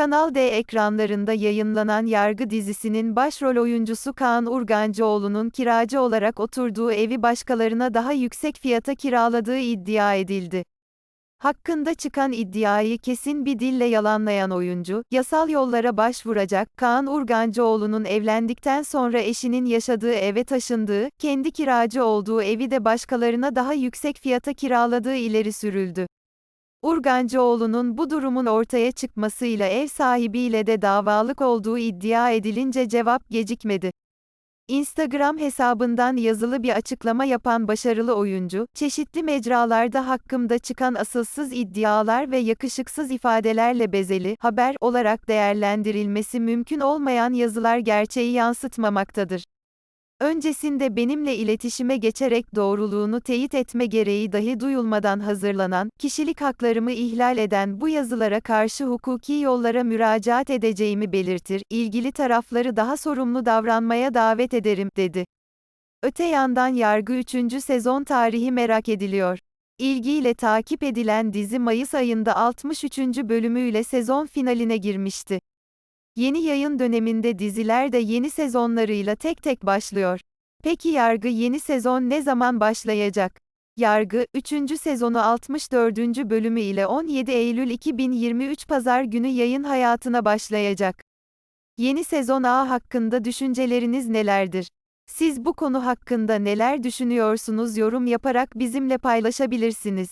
Kanal D ekranlarında yayınlanan Yargı dizisinin başrol oyuncusu Kaan Urgancıoğlu'nun kiracı olarak oturduğu evi başkalarına daha yüksek fiyata kiraladığı iddia edildi. Hakkında çıkan iddiayı kesin bir dille yalanlayan oyuncu, yasal yollara başvuracak, Kaan Urgancıoğlu'nun evlendikten sonra eşinin yaşadığı eve taşındığı, kendi kiracı olduğu evi de başkalarına daha yüksek fiyata kiraladığı ileri sürüldü. Urgancıoğlu'nun bu durumun ortaya çıkmasıyla ev sahibiyle de davalık olduğu iddia edilince cevap gecikmedi. Instagram hesabından yazılı bir açıklama yapan başarılı oyuncu, çeşitli mecralarda hakkımda çıkan asılsız iddialar ve yakışıksız ifadelerle bezeli haber olarak değerlendirilmesi mümkün olmayan yazılar gerçeği yansıtmamaktadır. Öncesinde benimle iletişime geçerek doğruluğunu teyit etme gereği dahi duyulmadan hazırlanan, kişilik haklarımı ihlal eden bu yazılara karşı hukuki yollara müracaat edeceğimi belirtir, ilgili tarafları daha sorumlu davranmaya davet ederim, dedi. Öte yandan Yargı 3. sezon tarihi merak ediliyor. İlgiyle takip edilen dizi Mayıs ayında 63. bölümüyle sezon finaline girmişti. Yeni yayın döneminde diziler de yeni sezonlarıyla tek tek başlıyor. Peki Yargı yeni sezon ne zaman başlayacak? Yargı, 3. sezonu 64. bölümü ile 17 Eylül 2023 Pazar günü yayın hayatına başlayacak. Yeni sezon A hakkında düşünceleriniz nelerdir? Siz bu konu hakkında neler düşünüyorsunuz yorum yaparak bizimle paylaşabilirsiniz.